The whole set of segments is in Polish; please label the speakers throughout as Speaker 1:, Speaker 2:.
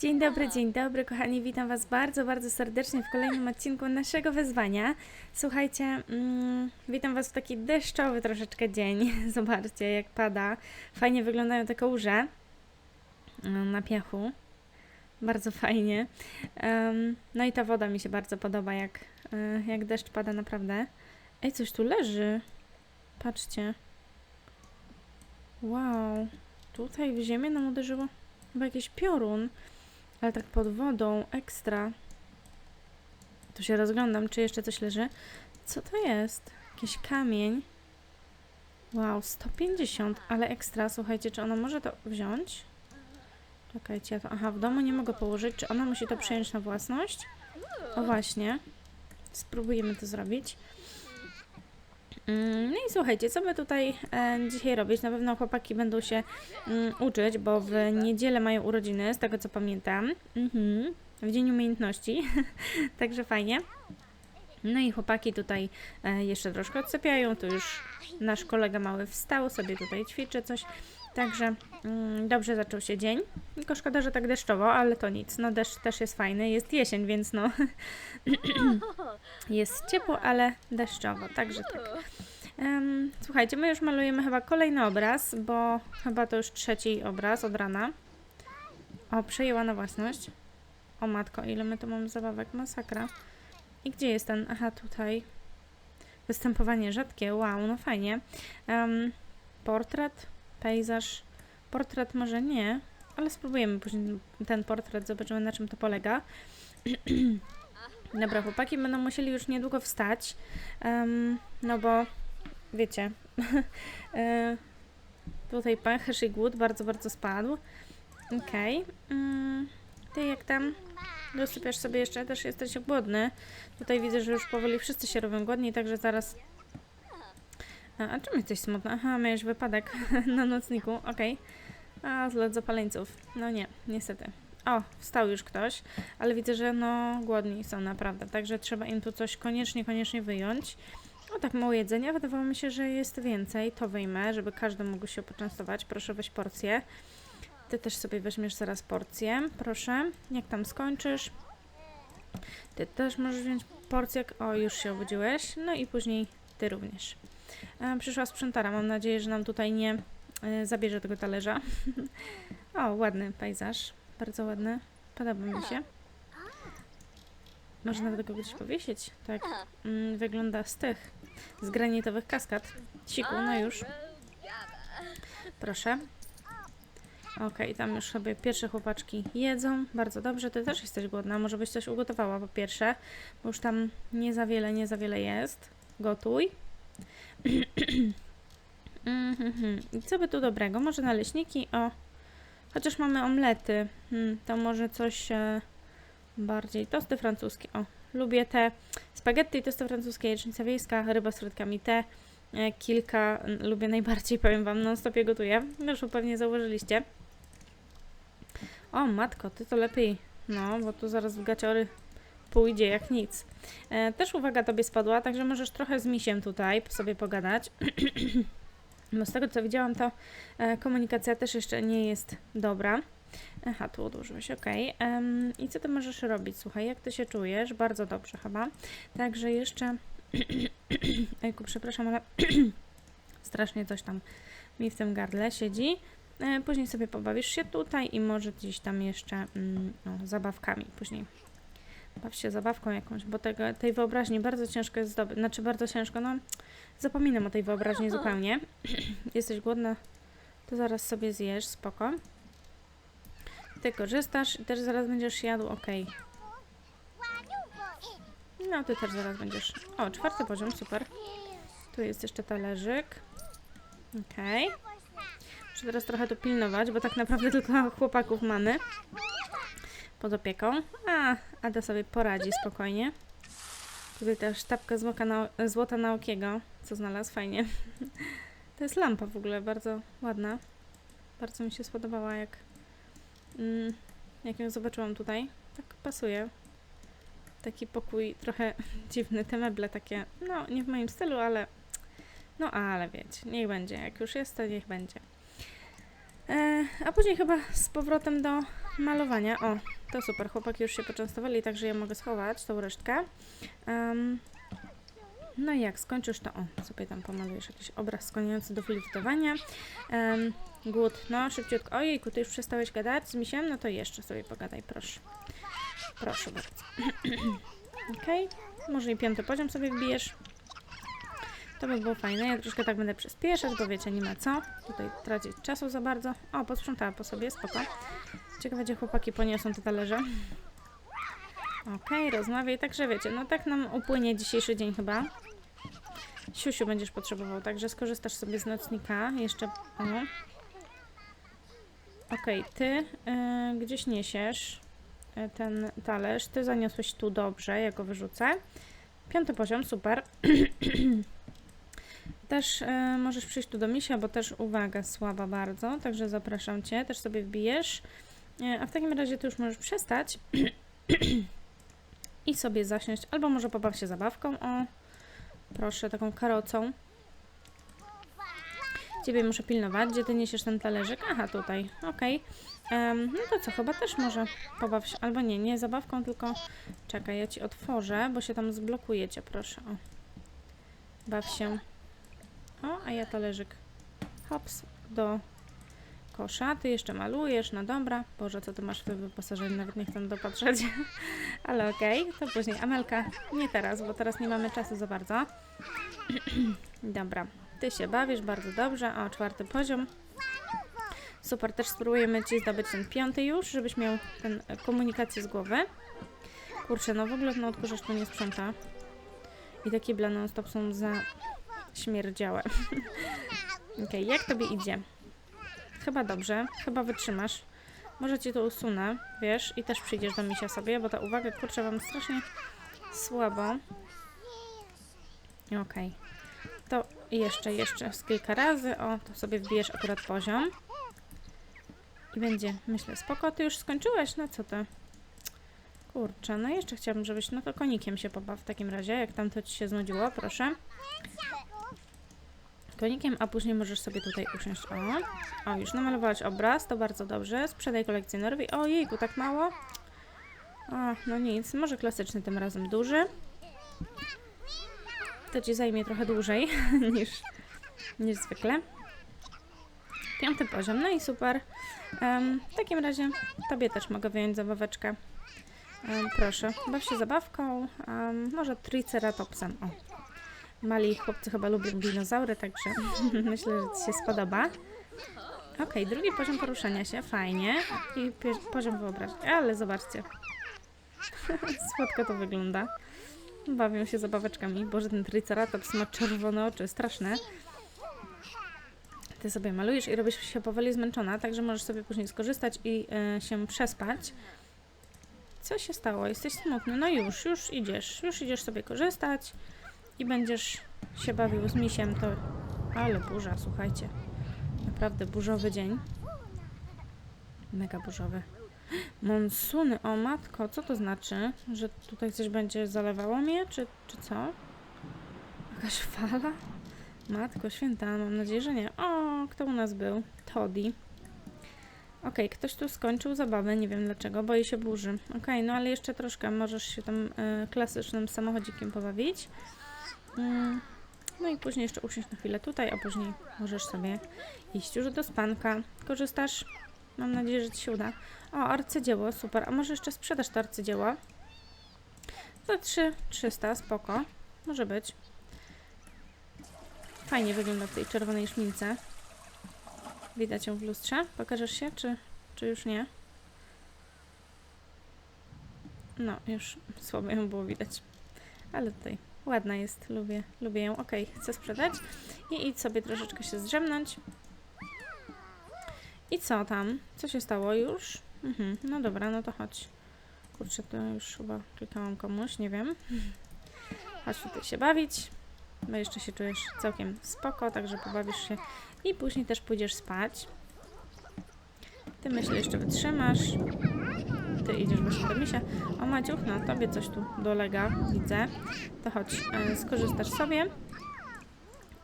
Speaker 1: Dzień dobry, dzień dobry, kochani. Witam Was bardzo, bardzo serdecznie w kolejnym odcinku naszego wyzwania. Słuchajcie, mm, witam Was w taki deszczowy troszeczkę dzień. Zobaczcie, jak pada. Fajnie wyglądają te kałuże mm, na piachu. Bardzo fajnie. Em, no i ta woda mi się bardzo podoba, jak, e, jak deszcz pada, naprawdę. Ej, coś tu leży. Patrzcie. Wow. Tutaj w ziemię nam uderzyło chyba jakiś piorun. Ale tak pod wodą, ekstra. Tu się rozglądam, czy jeszcze coś leży. Co to jest? Jakiś kamień. Wow, 150, ale ekstra. Słuchajcie, czy ona może to wziąć? Czekajcie, ja to... Aha, w domu nie mogę położyć. Czy ona musi to przejąć na własność? O właśnie. Spróbujemy to zrobić. Mm, No i słuchajcie, co my tutaj e, dzisiaj robić? Na pewno chłopaki będą się mm, uczyć, bo w niedzielę mają urodziny, z tego co pamiętam. Mhm. W Dzień Umiejętności, także fajnie. No i chłopaki tutaj e, jeszcze troszkę odsypiają, tu już nasz kolega mały wstał, sobie tutaj ćwiczy coś. Także mm, dobrze zaczął się dzień. Tylko szkoda, że tak deszczowo, ale to nic. No deszcz też jest fajny, jest jesień, więc no jest ciepło, ale deszczowo, także tak. Em, słuchajcie, my już malujemy chyba kolejny obraz, bo chyba to już trzeci obraz od rana. O, przejęła na własność. O matko, ile my tu mamy zabawek, masakra. I gdzie jest ten? Aha, tutaj. Występowanie rzadkie, wow, no fajnie. Em, portret, pejzaż. Portret może nie, ale spróbujemy później ten portret, zobaczymy na czym to polega. Dobra, chłopaki będą musieli już niedługo wstać, em, no bo wiecie, e, tutaj pęcherz i głód bardzo, bardzo spadł. Okej. Mm, ty jak tam? Dosypiasz sobie jeszcze? Też jesteś głodny. Tutaj widzę, że już powoli wszyscy się robią głodni, także zaraz... A, czym jesteś smutna? Aha, miałeś wypadek na nocniku. Okej. A, zlot zapaleńców. No nie, niestety. O, wstał już ktoś, ale widzę, że no głodni są naprawdę, także trzeba im tu coś koniecznie, koniecznie wyjąć. O, tak mało jedzenia, wydawało mi się, że jest więcej, to wyjmę, żeby każdy mógł się poczęstować. Proszę weź porcję. Ty też sobie weźmiesz zaraz porcję, proszę. Jak tam skończysz? Ty też możesz wziąć porcję. O, już się obudziłeś. No i później ty również. E, przyszła sprzątara, mam nadzieję, że nam tutaj nie e, zabierze tego talerza. o, ładny pejzaż, bardzo ładny. Podoba mi się. Może nawet go gdzieś powiesić. Tak mm, wygląda z tych, z granitowych kaskad. Siku, no już. Proszę. Okej, tam już sobie pierwsze chłopaczki jedzą. Bardzo dobrze. Ty też jesteś głodna. Może byś coś ugotowała po pierwsze, bo już tam nie za wiele, nie za wiele jest. Gotuj. Mhm. I co by tu dobrego? Może naleśniki? O, chociaż mamy omlety. Hmm, to może coś e, bardziej. Tosty francuskie. O, lubię te spaghetti, tosty francuskie, jecznica wiejska, ryba z frytkami. Te e, kilka lubię najbardziej, powiem Wam, non stop je gotuję. Już pewnie zauważyliście. O, matko, Ty to lepiej. No, bo tu zaraz w gaciory pójdzie jak nic. E, też uwaga Tobie spadła, także możesz trochę z misiem tutaj sobie pogadać. Bo z tego co widziałam, to e, komunikacja też jeszcze nie jest dobra. Aha, tu odłożyłeś, ok. I co ty możesz robić? Słuchaj, jak ty się czujesz? Bardzo dobrze chyba. Także jeszcze... Ejku, przepraszam, ale strasznie coś tam mi w tym gardle siedzi. E, Później sobie pobawisz się tutaj i może gdzieś tam jeszcze mm, no, zabawkami później. Baw się zabawką jakąś, bo tego, tej wyobraźni bardzo ciężko jest zdobyć. Znaczy bardzo ciężko, no zapominam o tej wyobraźni zupełnie. Jesteś głodna, to zaraz sobie zjesz, spoko. Ty korzystasz i też zaraz będziesz jadł, ok. No, ty też zaraz będziesz. O, czwarty poziom, super. Tu jest jeszcze talerzyk. Okej. Muszę teraz trochę tu pilnować, bo tak naprawdę tylko chłopaków mamy pod opieką. A, Ada sobie poradzi spokojnie. Tutaj też sztabka złota, na, złota Naokiego, co znalazł, fajnie. To jest lampa w ogóle, bardzo ładna. Bardzo mi się spodobała, jak, mm, jak ją zobaczyłam tutaj. Tak pasuje. Taki pokój trochę dziwny, te meble takie, no nie w moim stylu, ale no ale wiecie, niech będzie. Jak już jest, to niech będzie. E, a później chyba z powrotem do malowania. O, to super, chłopaki już się poczęstowali, także ja mogę schować tą resztkę. Em, no i jak skończysz, to o, sobie tam pomalujesz jakiś obraz skłaniający do filtrowania. Um, głód, no szybciutko. Ojejku, ty już przestałeś gadać z misiem? No to jeszcze sobie pogadaj, proszę. Proszę bardzo. Okej, może i piąty poziom sobie wbijesz. To by było fajne. Ja troszkę tak będę przyspieszać, bo wiecie, nie ma co tutaj tracić czasu za bardzo. O, posprzątała po sobie, spoko. Ciekawe, gdzie chłopaki poniosą te talerze. Okej, rozmawiaj. Także wiecie, no tak nam upłynie dzisiejszy dzień chyba. Siusiu będziesz potrzebował, także skorzystasz sobie z nocnika. Jeszcze, o. Okej, ty y, gdzieś niesiesz y, ten talerz. Ty zaniosłeś tu dobrze, ja go wyrzucę. Piąty poziom, super. Też y, możesz przyjść tu do misia, bo też uwaga, słaba bardzo, także zapraszam Cię, też sobie wbijesz. Y, a w takim razie Ty już możesz przestać i sobie zasiąść, albo może pobaw się zabawką, o, proszę, taką karocą. Ciebie muszę pilnować, gdzie Ty niesiesz ten talerzyk? Aha, tutaj, okej. Em, no to co, chyba też może pobaw się, albo nie, nie zabawką, tylko czekaj, ja Ci otworzę, bo się tam zblokujecie, proszę, o. Baw się. O, a ja talerzyk. Hops, do kosza. Ty jeszcze malujesz, no dobra. Boże, co ty masz w wyposażeniu, nawet nie chcę dopatrzeć. Ale okej, to później. Amelka, nie teraz, bo teraz nie mamy czasu za bardzo. dobra, ty się bawisz bardzo dobrze. O, czwarty poziom. Super, też spróbujemy Ci zdobyć ten piąty już, żebyś miał ten e, komunikację z głowy. Kurczę, no w ogóle ten odkurzacz tu nie sprząta. I te kible non-stop są za śmierdziałe. Okej, jak Tobie idzie? Chyba dobrze, chyba wytrzymasz. Może Ci to usunę, wiesz, i też przyjdziesz do misia sobie, bo ta uwaga, kurczę, Wam strasznie słabo. Okej. To jeszcze, jeszcze z kilka razy. O, to sobie wbijesz akurat poziom. I będzie, myślę, spoko. Ty już skończyłeś? No co ty? Kurczę, no jeszcze chciałabym, żebyś, no to konikiem się pobaw w takim razie, jak tam to Ci się znudziło, proszę. Konikiem, a później możesz sobie tutaj usiąść. O, o już namalowałaś obraz, to bardzo dobrze. Sprzedaj kolekcjonerowi. O jejku, tak mało? O, no nic, może klasyczny tym razem duży. To Ci zajmie trochę dłużej niż, niż zwykle. Piąty poziom, no i super. Em, w takim razie Tobie też mogę wyjąć zabaweczkę. Em, proszę, baw się zabawką, em, może triceratopsem. O. Mali chłopcy chyba lubią dinozaury, także myślę, że Ci się spodoba. Okej, drugi poziom poruszania się, fajnie. I poziom wyobraźni, ale zobaczcie. Słodko to wygląda. Bawią się zabaweczkami. Boże, ten triceratops ma czerwone oczy, straszne. Ty sobie malujesz i robisz się powoli zmęczona, także możesz sobie później skorzystać i e, się przespać. Co się stało? Jesteś smutny? No już, już idziesz. Już idziesz sobie korzystać i będziesz się bawił z misiem. To... Ale burza, słuchajcie. Naprawdę burzowy dzień. Mega burzowy. Monsuny, o matko, co to znaczy? Że tutaj coś będzie zalewało mnie, czy, czy co? Jakaś fala? Matko święta, mam nadzieję, że nie. O, kto u nas był? Toddy. Okej, ktoś tu skończył zabawę, nie wiem dlaczego, boi się burzy. Okej, no ale jeszcze troszkę możesz się tam y, klasycznym samochodzikiem pobawić. Mm, no i później jeszcze usiąść na chwilę tutaj, a później możesz sobie iść już do spanka. Korzystasz? Mam nadzieję, że Ci się uda. O, arcydzieło, super. A może jeszcze sprzedasz to arcydzieło? Za 3 300, spoko. Może być. Fajnie wygląda w tej czerwonej szmince. Widać ją w lustrze? Pokażesz się, czy, czy już nie? No, już słabo ją było widać. Ale tutaj ładna jest, lubię, lubię ją. Ok, chcę sprzedać. I idź sobie troszeczkę się zdrzemnąć. I co tam? Co się stało już? Mhm, no dobra, no to chodź. Kurczę, to już chyba klikałam komuś, nie wiem. Chodź tutaj się bawić, bo jeszcze się czujesz całkiem spoko, także pobawisz się i później też pójdziesz spać. Ty myślę jeszcze wytrzymasz. Ty idziesz właśnie do misia. O Maciuch, no tobie coś tu dolega, widzę. To chodź, e, skorzystasz sobie.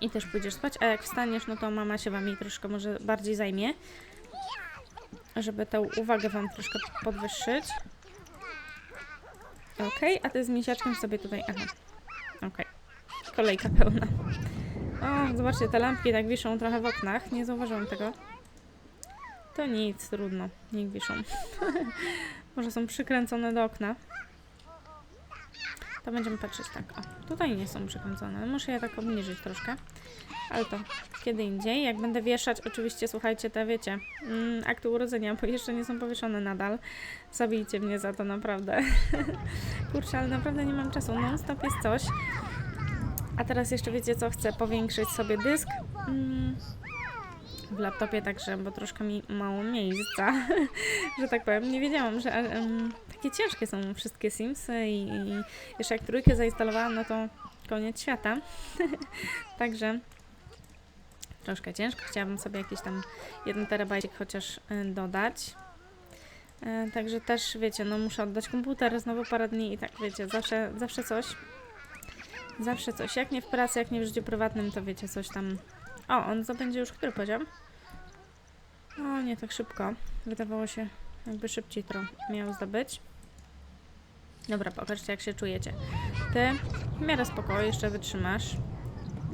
Speaker 1: I też pójdziesz spać, a jak wstaniesz, no to mama się wami troszkę może bardziej zajmie. żeby tę uwagę Wam troszkę podwyższyć. Okej, a Ty z misiaczkiem sobie tutaj... Aha, okej. Kolejka pełna. O, zobaczcie, te lampki tak wiszą trochę w oknach. Nie zauważyłam tego. To nic, trudno. Niech wiszą. Może są przykręcone do okna. To będziemy patrzeć tak. O, tutaj nie są przykręcone. Muszę je tak obniżyć troszkę. Ale to kiedy indziej. Jak będę wieszać, oczywiście słuchajcie, te wiecie, mm, akty urodzenia, bo jeszcze nie są powieszone nadal. Zabijcie mnie za to naprawdę. Kurczę, ale naprawdę nie mam czasu. Non stop jest coś. A teraz jeszcze wiecie co? Chcę powiększyć sobie dysk. Mm, w laptopie także, bo troszkę mi mało miejsca, że tak powiem. Nie wiedziałam, że em, takie ciężkie są wszystkie Simsy i, i jeszcze jak trójkę zainstalowałam, no to koniec świata. także troszkę ciężko. Chciałabym sobie jakiś tam 1 terabajcik chociaż y, dodać. E, Także też, wiecie, no muszę oddać komputer znowu parę dni i tak, wiecie, zawsze, zawsze coś. Zawsze coś. Jak nie w pracy, jak nie w życiu prywatnym, to wiecie, coś tam... O, on zdobędzie już który poziom? O, nie tak szybko. Wydawało się, jakby szybciej to miał zdobyć. Dobra, pokażcie, jak się czujecie. Ty w miarę spokojnie jeszcze wytrzymasz.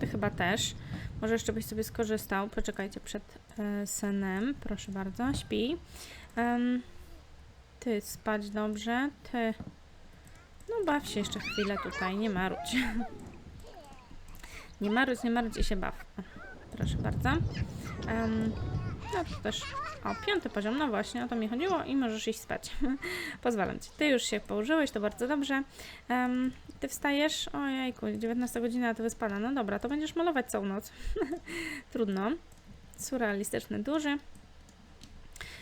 Speaker 1: Ty chyba też. Może jeszcze byś sobie skorzystał. Poczekajcie przed e, senem. Proszę bardzo, śpi. Em, ty spać dobrze. Ty. No baw się jeszcze chwilę tutaj, nie marudź. nie marudź, nie marudź i się baw. Proszę bardzo. Em, no to też. O, piąty poziom, no właśnie, o to mi chodziło i możesz iść spać. Pozwalam ci. Ty już się położyłeś, to bardzo dobrze. Em, ty wstajesz, ojejku, 19 godzina, ty wyspana. No dobra, to będziesz malować całą noc. Trudno. Surrealistyczny, duży.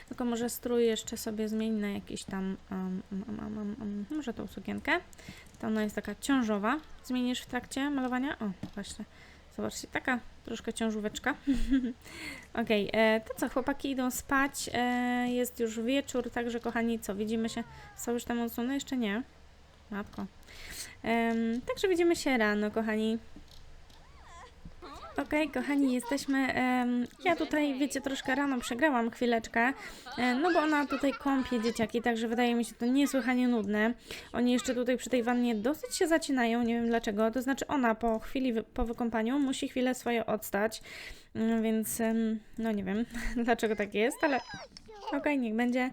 Speaker 1: Tylko może strój jeszcze sobie zmień na jakiś tam, um, um, um, um, um, może tą sukienkę. To ona jest taka ciążowa. Zmienisz w trakcie malowania? O, właśnie. Zobaczcie, taka troszkę ciążóweczka. Okej, e, to co, chłopaki idą spać. E, jest już wieczór, także kochani, co, widzimy się. Są już tam odsuny? Jeszcze nie. Matko. Em, także widzimy się rano, kochani. Okej, kochani, jesteśmy. ja tutaj, wiecie, troszkę rano przegrałam chwileczkę, no bo ona tutaj kąpie dzieciaki, także wydaje mi się to niesłychanie nudne. Oni jeszcze tutaj przy tej wannie dosyć się zacinają, nie wiem dlaczego. To znaczy, ona po chwili, po wykąpaniu musi chwilę swoje odstać, mm, więc no nie wiem dlaczego tak jest, ale okej, niech będzie.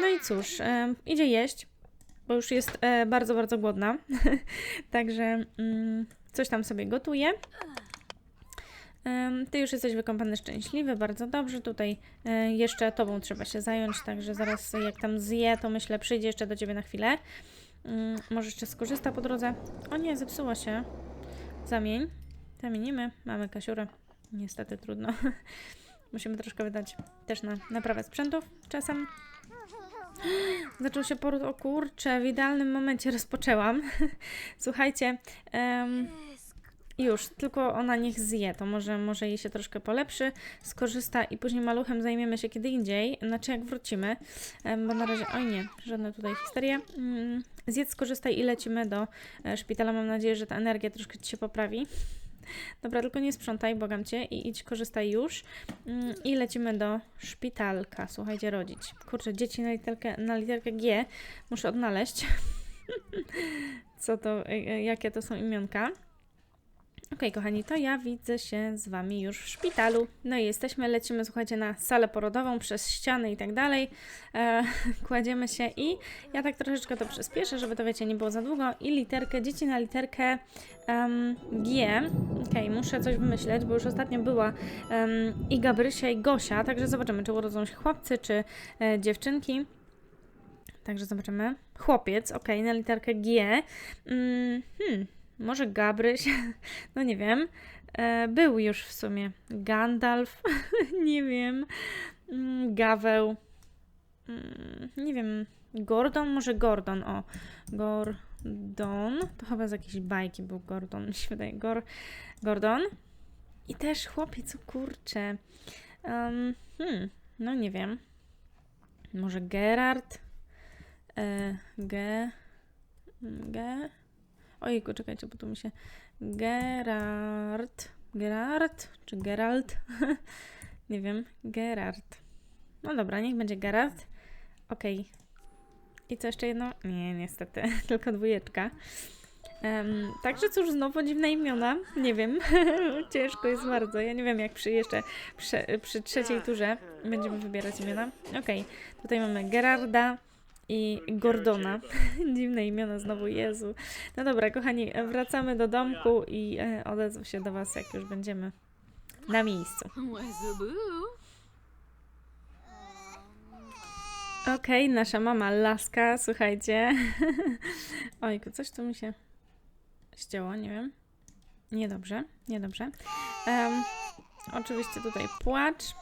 Speaker 1: No i cóż, idzie jeść, bo już jest e, bardzo, bardzo głodna. Także mm, coś tam sobie gotuje. Ty już jesteś wykąpany szczęśliwy, bardzo dobrze. Tutaj e, jeszcze tobą trzeba się zająć, także zaraz jak tam zje, to myślę przyjdzie jeszcze do ciebie na chwilę. Mm, Może jeszcze skorzysta po drodze. O nie, zepsuła się. Zamień. Zamienimy. Mamy kasiurę. Niestety trudno. Musimy troszkę wydać też na naprawę sprzętów czasem. Zaczął się poród, o kurczę, w idealnym momencie rozpoczęłam. Słuchajcie, em, już, tylko ona niech zje, to może, może jej się troszkę polepszy, skorzysta i później maluchem zajmiemy się kiedy indziej, znaczy jak wrócimy, bo na razie, oj nie, żadne tutaj historie. Mm, Zjedz, skorzystaj i lecimy do e, szpitala, mam nadzieję, że ta energia troszkę Ci się poprawi. Dobra, tylko nie sprzątaj, błagam Cię i idź, korzystaj już. Mm, I lecimy do szpitalka, słuchajcie, rodzić. Kurczę, dzieci na literkę, na literkę G muszę odnaleźć. Co to, e, e, jakie to są imionka. Okej, kochani, to ja widzę się z Wami już w szpitalu. No i jesteśmy, lecimy, słuchajcie, na salę porodową przez ściany i tak dalej. E, kładziemy się i ja tak troszeczkę to przyspieszę, żeby to, wiecie, nie było za długo. I literkę, dzieci na literkę em, G. Okej, muszę coś wymyśleć, bo już ostatnio była em, i Gabrysia, i Gosia, także zobaczymy, czy urodzą się chłopcy, czy e, dziewczynki. Także zobaczymy. Chłopiec, okej, na literkę G. Mm, hmm, może Gabryś, no nie wiem. E, był już w sumie Gandalf, nie wiem. Mm, Gaweł, mm, nie wiem. Gordon, może Gordon, o. Gordon, to chyba z jakiejś bajki był Gordon, mi się wydaje. Gor, Gordon. I też chłopiec, o kurczę. Um, hmm, no nie wiem. Może Gerard? E, G. G. Ojejku, czekajcie, bo tu mi się. Gerard. Gerard? Czy Geralt? nie wiem. Gerard. No dobra, niech będzie Gerard. Okej. I co jeszcze jedno? Nie, niestety, tylko dwójeczka. Em, także cóż, znowu dziwne imiona. Nie wiem, ciężko jest bardzo. Ja nie wiem, jak przy jeszcze przy, przy trzeciej turze będziemy wybierać imiona. Okej, tutaj mamy Gerarda i Gordona. Dziwne imiona znowu, Jezu. No dobra, kochani, wracamy do domku i e, odezwę się do Was, jak już będziemy na miejscu. Okej, nasza mama Laska, słuchajcie. Ojku, coś tu mi się ścięło, nie wiem. Niedobrze, niedobrze. Em, oczywiście tutaj płacz.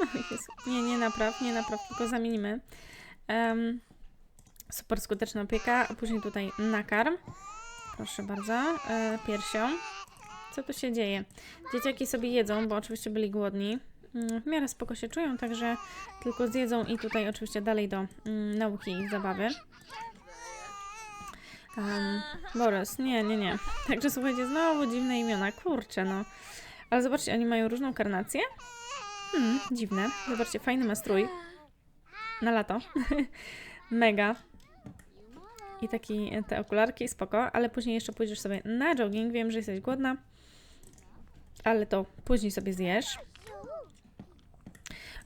Speaker 1: O Jezu, Nie, nie napraw, nie napraw, tylko zamienimy. Em, super skuteczna opieka, a później tutaj nakarm. Proszę bardzo, e, piersią. Co tu się dzieje? Dzieciaki sobie jedzą, bo oczywiście byli głodni. Mm, W miarę spoko się czują, także tylko zjedzą i tutaj oczywiście dalej do mm, nauki i zabawy. Um, nie, nie, nie. Także słuchajcie, znowu dziwne imiona, kurczę no. Ale zobaczcie, oni mają różną karnację. Hmm, dziwne. Zobaczcie, fajny ma strój. Na lato. Mega. I taki, te okularki, spoko. Ale później jeszcze pójdziesz sobie na jogging. Wiem, że jesteś głodna. Ale to później sobie zjesz.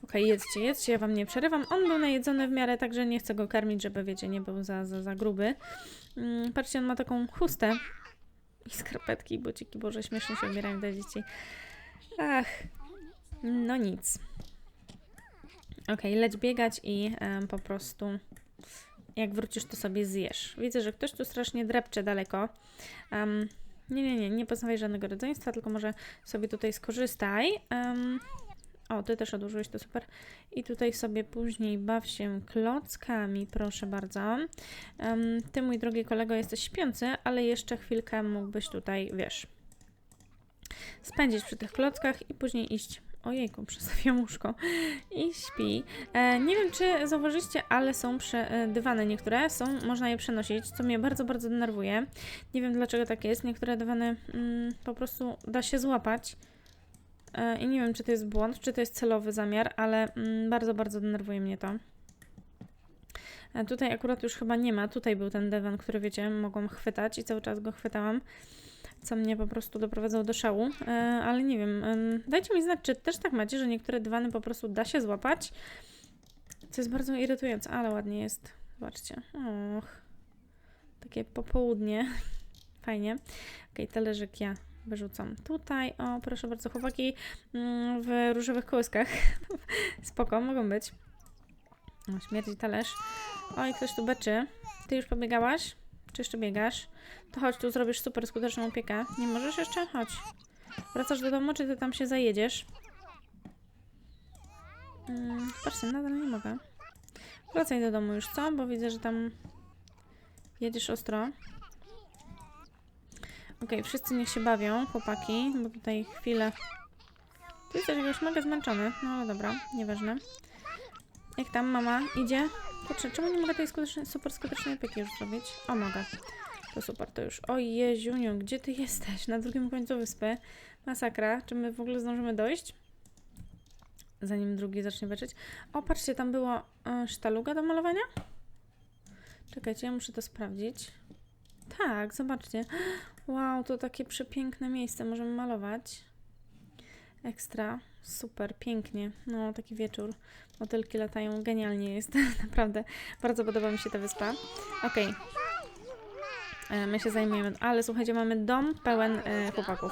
Speaker 1: Okej, jedzcie, jedzcie, ja wam nie przerywam. On był najedzony w miarę, także nie chcę go karmić, żeby, wiecie, nie był za, za, za gruby. Mm, patrzcie, on ma taką chustę i skarpetki, i buciki, boże, śmiesznie się ubierają dla dzieci. Ach, no nic. Okej, leć biegać i em, po prostu jak wrócisz, to sobie zjesz. Widzę, że ktoś tu strasznie drepcze daleko. Em, nie, nie, nie, nie poznawaj żadnego rodzeństwa, tylko może sobie tutaj skorzystaj. Em, o, ty też odłożyłeś, to super. I tutaj sobie później baw się klockami, proszę bardzo. Em, ty, mój drogi kolego, jesteś śpiący, ale jeszcze chwilkę mógłbyś tutaj, wiesz, spędzić przy tych klockach i później iść. Ojejku, przestawiam łóżko. I śpi. E, nie wiem, czy zauważyliście, ale są prze, e, dywany niektóre, są, można je przenosić, co mnie bardzo, bardzo denerwuje. Nie wiem, dlaczego tak jest. Niektóre dywany mm, po prostu da się złapać. E, I nie wiem, czy to jest błąd, czy to jest celowy zamiar, ale mm, bardzo, bardzo denerwuje mnie to. E, Tutaj akurat już chyba nie ma. Tutaj był ten dywan, który wiecie, mogłam chwytać i cały czas go chwytałam, co mnie po prostu doprowadzał do szału. E, ale nie wiem, em, dajcie mi znać, czy też tak macie, że niektóre dywany po prostu da się złapać. Co jest bardzo irytujące, ale ładnie jest. Zobaczcie. Och. Takie popołudnie. Fajnie. Okej, talerzyk ja wyrzucam tutaj. O, proszę bardzo, chłopaki mm, w różowych kołyskach. Spoko, mogą być. O, śmierdzi talerz. Oj, ktoś tu beczy. Ty już pobiegałaś? Czy jeszcze biegasz? To chodź, tu zrobisz super skuteczną opiekę. Nie możesz jeszcze? Chodź. Wracasz do domu, czy ty tam się zajedziesz? Mm, patrzcie, nadal nie mogę. Wracaj do domu już, co? Bo widzę, że tam jedziesz ostro. Okej, wszyscy niech się bawią, chłopaki, bo tutaj chwilę... Ty jesteś już mega zmęczony, no ale dobra, nieważne. Jak tam mama idzie? Kurczę, czemu nie mogę tej skutecznej, super skutecznej opieki już zrobić? O, mogę. To super, to już. Oj, Jeziuniu, gdzie ty jesteś? Na drugim końcu wyspy. Masakra. Czy my w ogóle zdążymy dojść? Zanim drugi zacznie beczeć. O, patrzcie, tam było e, sztaluga do malowania? Czekajcie, ja muszę to sprawdzić. Tak, zobaczcie. Wow, to takie przepiękne miejsce. Możemy malować. Ekstra. Super, pięknie. No, taki wieczór. Motylki latają. Genialnie jest. Naprawdę. Bardzo podoba mi się ta wyspa. Okej. E, My się zajmujemy. Ale słuchajcie, mamy dom pełen e, chłopaków.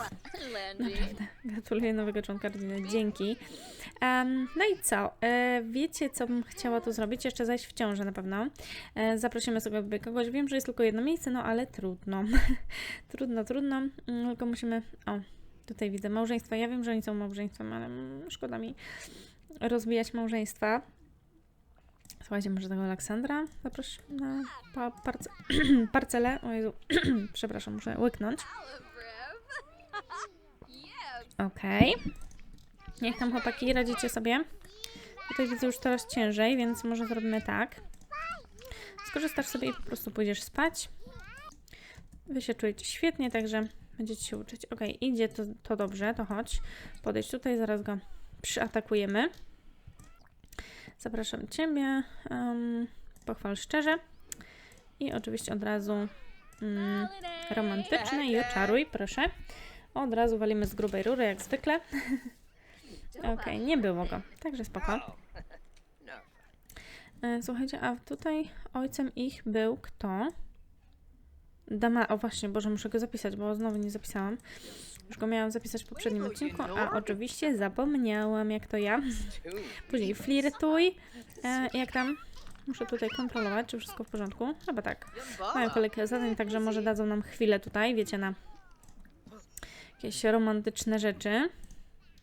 Speaker 1: Naprawdę. Gratuluję nowego członka rodziny. Dzięki. Em, no i co? E, wiecie, co bym chciała tu zrobić? Jeszcze zajść w ciążę na pewno. E, zaprosimy sobie kogoś. Wiem, że jest tylko jedno miejsce, no ale trudno. trudno, trudno. Mm, Tylko musimy... O, tutaj widzę małżeństwa. Ja wiem, że oni są małżeństwem, ale mm, szkoda mi rozbijać małżeństwa. Słuchajcie, może tego Aleksandra zaproś na pa, parce, parcelę. O Jezu, przepraszam, muszę łyknąć. Okej. Jak tam chłopaki, radzicie sobie? Tutaj widzę już coraz ciężej, więc może zrobimy tak. Skorzystasz sobie i po prostu pójdziesz spać. Wy się czujecie świetnie, także będziecie się uczyć. Okej, idzie to, to dobrze, to chodź. Podejdź tutaj, zaraz go przyatakujemy. Zapraszam Ciebie. Um, pochwal szczerze. I oczywiście od razu mm, romantyczne i oczaruj, proszę. Od razu walimy z grubej rury, jak zwykle. Okej, nie było go, także spoko. E, Słuchajcie, a tutaj ojcem ich był kto? Dama, o właśnie, Boże, muszę go zapisać, bo znowu nie zapisałam. Już go miałam zapisać w poprzednim odcinku, a oczywiście zapomniałam, jak to ja. Później flirtuj. E, jak tam? Muszę tutaj kontrolować, czy wszystko w porządku. Chyba tak. Mają kolejkę zadań, także może dadzą nam chwilę tutaj, wiecie, na jakieś romantyczne rzeczy.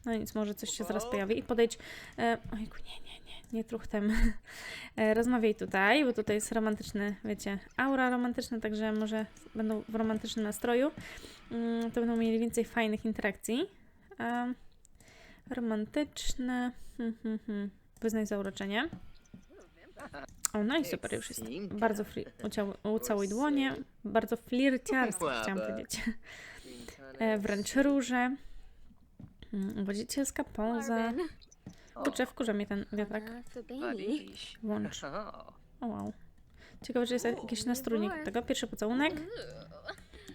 Speaker 1: No nic, może coś się zaraz pojawi. I podejdź... E, ojku, nie, nie, nie, truchtem. E, rozmawiaj tutaj, bo tutaj jest romantyczny, wiecie, aura romantyczna, także może będą w romantycznym nastroju. Mm, to będą mieli więcej fajnych interakcji. Romantyczne... Hmm, hmm, hmm. Wyznaj zauroczenie. O, no i super, już jest. Bardzo uciał- ucałuj dłonie. Bardzo flirciarstwo, chciałam powiedzieć. E, wręcz róże. Mm, Wodzicielska poza. Kurczę, wkurza mnie ten wiatrak. Włącz. O wow. Ciekawe, czy jest jakiś nastrójnik do tego. Pierwszy pocałunek.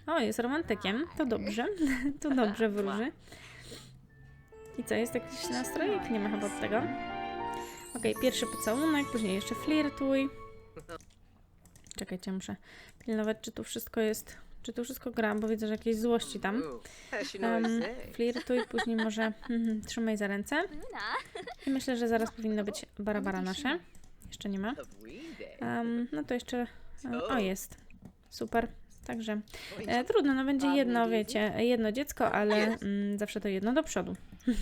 Speaker 1: O, jest romantykiem. To dobrze. To dobrze wróży. I co, jest jakiś nastrojek? Nie ma chyba od tego. Okej, pierwszy pocałunek, później jeszcze flirtuj. Czekajcie, muszę pilnować, czy tu wszystko jest... Czy tu wszystko gra, bo widzę, że jakieś złości tam. Um, flirtuj, później może mhm, trzymaj za ręce. I myślę, że zaraz powinno być barabara nasze. Jeszcze nie ma. Um, no to jeszcze... O, jest. Super. Także e, trudno, no będzie jedno, wiecie, jedno dziecko, ale mm, zawsze to jedno do przodu.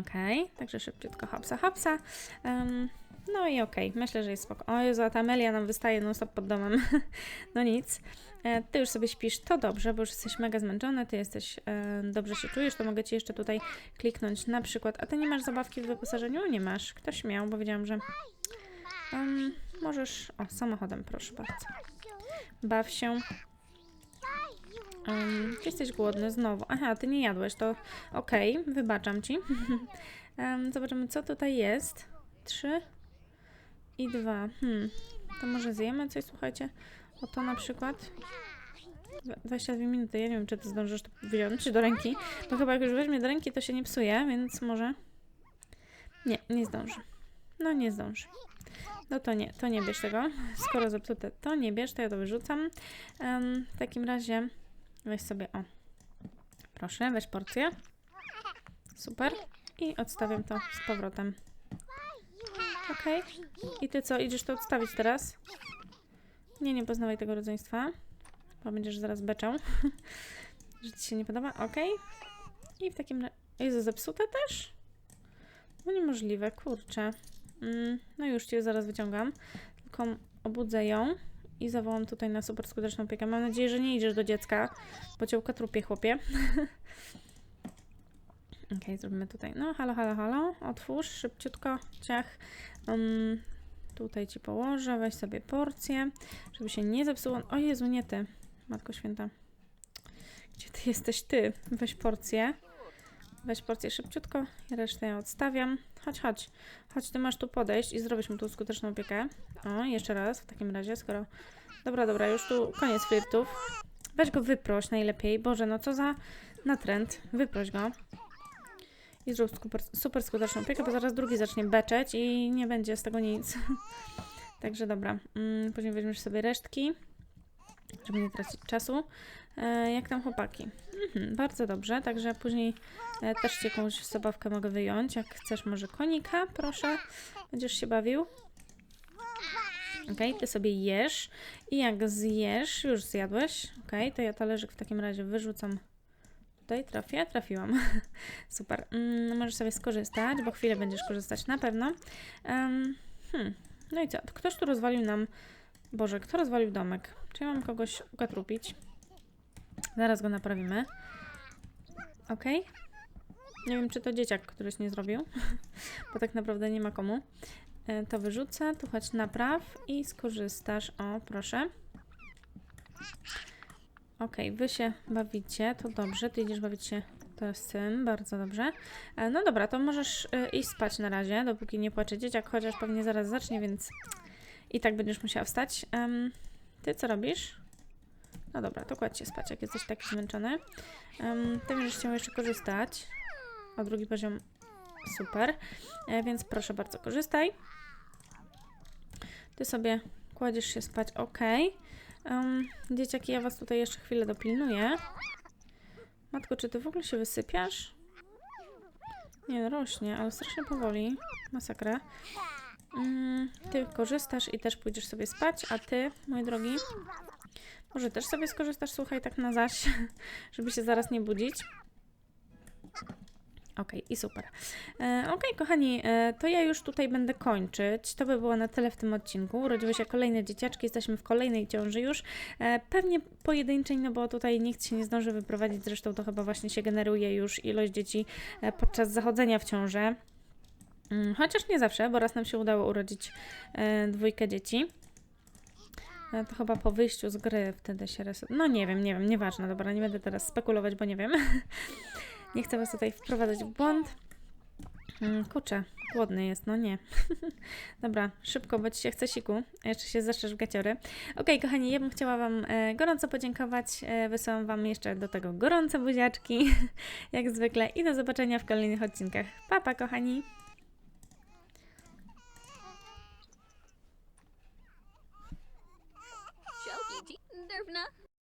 Speaker 1: Okej, także szybciutko hopsa, hopsa. Em, no i okej, myślę, że jest spoko. O Jezu, ta Amelia nam wystaje non stop pod domem. no nic. E, ty już sobie śpisz, to dobrze, bo już jesteś mega zmęczony, ty jesteś, e, dobrze się czujesz, to mogę Ci jeszcze tutaj kliknąć na przykład. A Ty nie masz zabawki w wyposażeniu? Nie masz. Ktoś miał, bo wiedziałam, że... em, możesz... O, samochodem, proszę bardzo. Baw się. Um, jesteś głodny znowu. Aha, ty nie jadłeś, to okej, wybaczam ci. um, zobaczymy, co tutaj jest. Trzy i dwa. Hmm. To może zjemy coś, słuchajcie? O to na przykład. Dwa- 22 minuty, ja nie wiem, czy ty zdążysz to wziąć do ręki. Bo chyba jak już weźmie do ręki, to się nie psuje, więc może... Nie, nie zdąży. No nie zdąży. No to nie, to nie bierz tego. Skoro zepsute, to nie bierz, to ja to wyrzucam. Em, w takim razie weź sobie, o. Proszę, weź porcję. Super. I odstawiam to z powrotem. Okej. I ty co, idziesz to odstawić teraz? Nie, nie poznawaj tego rodzeństwa. Bo będziesz zaraz beczał. Że ci się nie podoba? Okej. I w takim razie... Jezu, zepsute też? No niemożliwe, kurczę. Mm, no już cię zaraz wyciągam. Tylko obudzę ją i zawołam tutaj na super skuteczną opiekę. Mam nadzieję, że nie idziesz do dziecka, bo cię trupie, chłopie. Okej, zrobimy tutaj. No, halo, halo, halo. Otwórz szybciutko, ciach. Um, tutaj ci położę, weź sobie porcję, żeby się nie zepsuło. O Jezu, nie ty, Matko Święta. Gdzie ty jesteś ty? Weź porcję. Weź porcję szybciutko, resztę ja odstawiam. Chodź, chodź. Chodź, ty masz tu podejść i zrobić mu tu skuteczną opiekę. O, jeszcze raz w takim razie, skoro... Dobra, dobra, już tu koniec flirtów. Weź go wyproś najlepiej. Boże, no co za natręt. Wyproś go. I zrób super, super skuteczną opiekę, bo zaraz drugi zacznie beczeć i nie będzie z tego nic. Także dobra. Mm, później weźmiesz sobie resztki, żeby nie tracić czasu. E, jak tam chłopaki? Mhm, bardzo dobrze, także później e, też ci jakąś zabawkę mogę wyjąć. Jak chcesz może konika, proszę. Będziesz się bawił. Okej, ty sobie jesz i jak zjesz, już zjadłeś, okej, to ja talerzyk w takim razie wyrzucam tutaj, trafię, trafiłam. Super, mm, możesz sobie skorzystać, bo chwilę będziesz korzystać na pewno. Em, hmm. No i co, ktoś tu rozwalił nam, Boże, kto rozwalił domek? Czy ja mam kogoś ukatrupić? Zaraz go naprawimy. Okej. Nie wiem, czy to dzieciak któryś nie zrobił, bo tak naprawdę nie ma komu. E, To wyrzucę, tu chodź napraw i skorzystasz. O, proszę. Okej, wy się bawicie, to dobrze. Ty idziesz bawić się To jest syn, bardzo dobrze. E, No dobra, to możesz e, iść spać na razie, dopóki nie płacze dzieciak, chociaż pewnie zaraz zacznie, więc i tak będziesz musiała wstać. Ty co robisz? No dobra, to kładź się spać, jak jesteś taki zmęczony. Ty będziesz chciał jeszcze korzystać. O drugi poziom, super. E, więc proszę bardzo, korzystaj. Ty sobie kładziesz się spać, ok. Um, dzieciaki, ja was tutaj jeszcze chwilę dopilnuję. Matko, czy ty w ogóle się wysypiasz? Nie, rośnie, ale strasznie powoli. Masakra. Mm, ty korzystasz i też pójdziesz sobie spać, a ty, mój drogi, może też sobie skorzystasz, słuchaj, tak na zaś, żeby się zaraz nie budzić. Okej, i super. E, Okej, kochani, e, to ja już tutaj będę kończyć. To by było na tyle w tym odcinku. Urodziły się kolejne dzieciaczki, jesteśmy w kolejnej ciąży już. E, pewnie pojedynczej, no bo tutaj nikt się nie zdąży wyprowadzić, zresztą to chyba właśnie się generuje już ilość dzieci podczas zachodzenia w ciążę. Mm, Chociaż nie zawsze, bo raz nam się udało urodzić dwójkę dzieci. To chyba po wyjściu z gry wtedy się reset... No nie wiem, nie wiem, nieważne, dobra, nie będę teraz spekulować, bo nie wiem. nie chcę was tutaj wprowadzać w błąd. Mm, Kurczę, głodny jest, no nie. Dobra, szybko, bo ci się chce siku, jeszcze się zeszczesz w gaciory. Okej, kochani, ja bym chciała wam e, gorąco podziękować. E, wysyłam wam jeszcze do tego gorące buziaczki, jak zwykle i do zobaczenia w kolejnych odcinkach. Pa, pa, kochani!